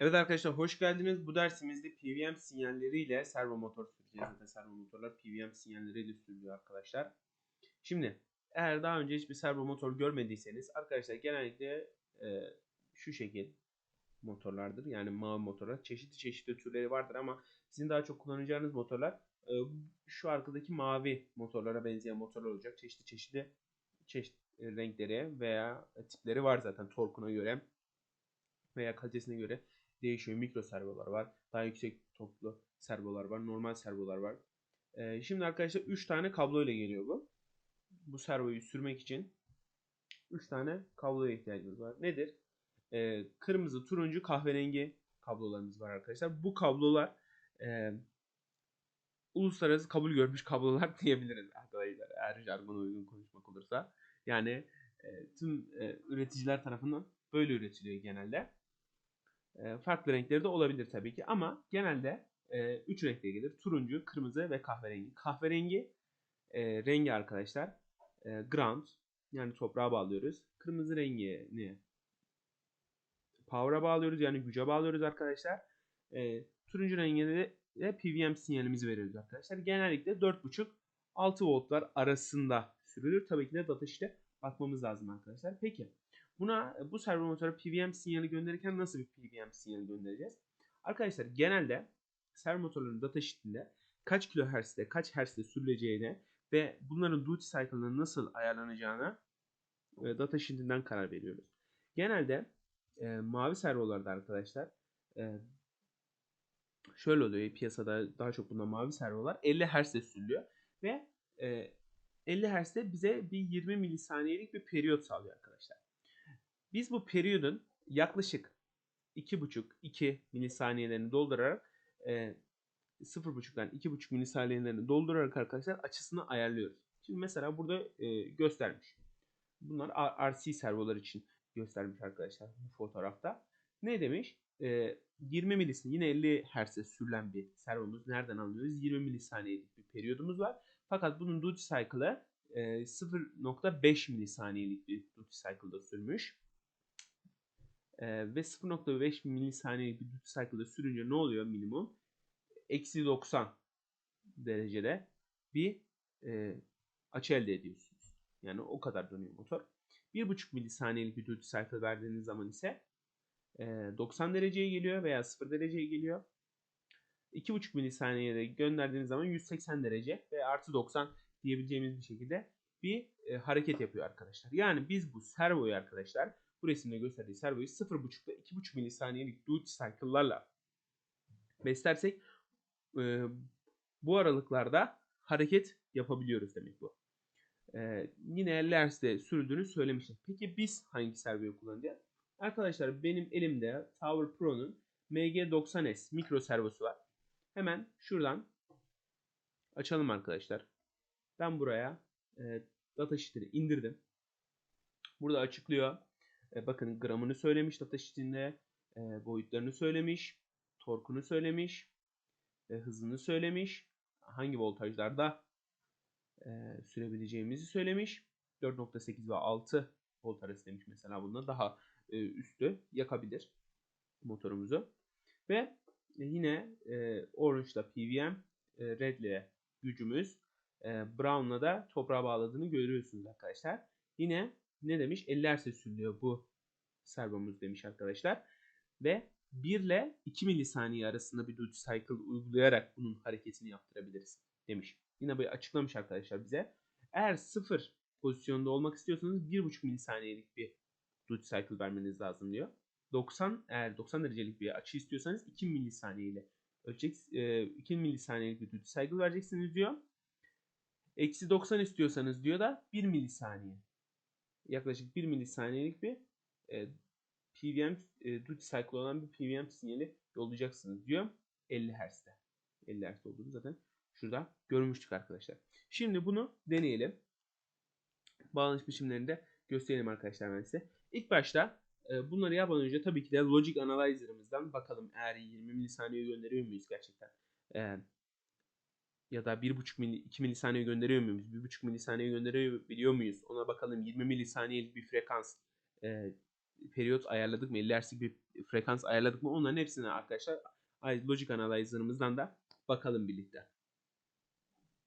Evet arkadaşlar hoş geldiniz. Bu dersimizde PWM sinyalleriyle servo motor süreceğiz. Zaten servo motorlar PWM sinyalleriyle sürülüyor arkadaşlar. Şimdi eğer daha önce hiçbir servo motor görmediyseniz arkadaşlar genellikle e, şu şekil motorlardır. Yani mavi motorlar. Çeşitli çeşitli türleri vardır ama sizin daha çok kullanacağınız motorlar e, şu arkadaki mavi motorlara benzeyen motorlar olacak. Çeşitli çeşitli çeşitli renkleri veya tipleri var zaten torkuna göre veya kalitesine göre değişiyor. Mikro servolar var. Daha yüksek toplu servolar var. Normal servolar var. Ee, şimdi arkadaşlar 3 tane kablo ile geliyor bu. Bu servoyu sürmek için 3 tane kabloya ihtiyacımız var. Nedir? Ee, kırmızı, turuncu, kahverengi kablolarımız var arkadaşlar. Bu kablolar e, uluslararası kabul görmüş kablolar diyebiliriz arkadaşlar. Eğer jargon uygun konuşmak olursa. Yani e, tüm e, üreticiler tarafından böyle üretiliyor genelde. E, farklı renkleri de olabilir tabii ki ama genelde 3 e, renkte gelir. Turuncu, kırmızı ve kahverengi. Kahverengi e, rengi arkadaşlar e, ground yani toprağa bağlıyoruz. Kırmızı rengini power'a bağlıyoruz yani güce bağlıyoruz arkadaşlar. E, turuncu rengini de PWM sinyalimizi veriyoruz arkadaşlar. Genellikle 4.5-6 voltlar arasında sürülür. Tabii ki de data işte bakmamız lazım arkadaşlar. Peki Buna bu servo motora PWM sinyali gönderirken nasıl bir PWM sinyali göndereceğiz? Arkadaşlar genelde servo motorların datasheet'inde kaç kilohertz'te kaç hertz'te sürüleceğine ve bunların duty cycle'ının nasıl ayarlanacağına e, datasheet'inden karar veriyoruz. Genelde e, mavi servolarda arkadaşlar e, şöyle oluyor piyasada daha çok bunda mavi servolar 50 Hz'de sürülüyor ve e, 50 Hz'de bize bir 20 milisaniyelik bir periyot sağlıyor arkadaşlar. Biz bu periyodun yaklaşık 2,5-2 milisaniyelerini doldurarak e, 0,5'dan 2,5 milisaniyelerini doldurarak arkadaşlar açısını ayarlıyoruz. Şimdi mesela burada e, göstermiş. Bunlar RC servolar için göstermiş arkadaşlar bu fotoğrafta. Ne demiş? E, 20 milisaniye yine 50 Hz'e sürülen bir servomuz. Nereden anlıyoruz? 20 milisaniyelik bir periyodumuz var. Fakat bunun duty cycle'ı e, 0.5 milisaniyelik bir duty cycle'da sürmüş. Ee, ve 0.5 milisaniyelik bir duty cycle'da sürünce ne oluyor minimum? Eksi 90 derecede bir e, açı elde ediyorsunuz. Yani o kadar dönüyor motor. 1.5 milisaniyelik bir duty cycle verdiğiniz zaman ise e, 90 dereceye geliyor veya 0 dereceye geliyor. 2.5 milisaniyede gönderdiğiniz zaman 180 derece ve artı 90 diyebileceğimiz bir şekilde bir e, hareket yapıyor arkadaşlar. Yani biz bu servoyu arkadaşlar bu resimde gösterdiği servoyu 0.5 ile 2.5 milisaniyelik duty cycle'larla beslersek e, bu aralıklarda hareket yapabiliyoruz demek bu. E, yine 50 Hz'de sürüldüğünü söylemiştim. Peki biz hangi servoyu kullanacağız? Arkadaşlar benim elimde Tower Pro'nun MG90S mikro servosu var. Hemen şuradan açalım arkadaşlar. Ben buraya e, datasheet'ini indirdim. Burada açıklıyor. E, bakın gramını söylemiş data sheet'inde, e, boyutlarını söylemiş, torkunu söylemiş, e, hızını söylemiş, hangi voltajlarda e, sürebileceğimizi söylemiş. 4.8 ve 6 volt arası demiş mesela bunda daha e, üstü yakabilir motorumuzu. Ve yine e, Orange'da PWM, e, Red'le gücümüz, e, Brown'la da toprağa bağladığını görüyorsunuz arkadaşlar. Yine ne demiş? 50 Hz sürülüyor bu servomuz demiş arkadaşlar. Ve 1 ile 2 milisaniye arasında bir duty cycle uygulayarak bunun hareketini yaptırabiliriz demiş. Yine böyle açıklamış arkadaşlar bize. Eğer 0 pozisyonda olmak istiyorsanız 1,5 milisaniyelik bir duty cycle vermeniz lazım diyor. 90 eğer 90 derecelik bir açı istiyorsanız 2 milisaniye ile ölçecek 2 milisaniyelik bir duty cycle vereceksiniz diyor. Eksi 90 istiyorsanız diyor da 1 milisaniye yaklaşık 1 milisaniyelik bir e, PWM e, duty cycle olan bir PWM sinyali yollayacaksınız diyor 50 Hz'de. 50 Hz olduğunu zaten şurada görmüştük arkadaşlar. Şimdi bunu deneyelim. Bağlanış biçimlerini de gösterelim arkadaşlar ben size. İlk başta e, bunları yapmadan önce tabii ki de Logic Analyzer'ımızdan bakalım eğer 20 milisaniye gönderiyor muyuz gerçekten. E, ya da 1.5 mili, 2 milisaniye gönderiyor muyuz? 1.5 milisaniye gönderiyor biliyor muyuz? Ona bakalım 20 milisaniyelik bir frekans e, periyot ayarladık mı? 50 Hz'lik bir frekans ayarladık mı? Onların hepsine arkadaşlar Logic Analyzer'ımızdan da bakalım birlikte.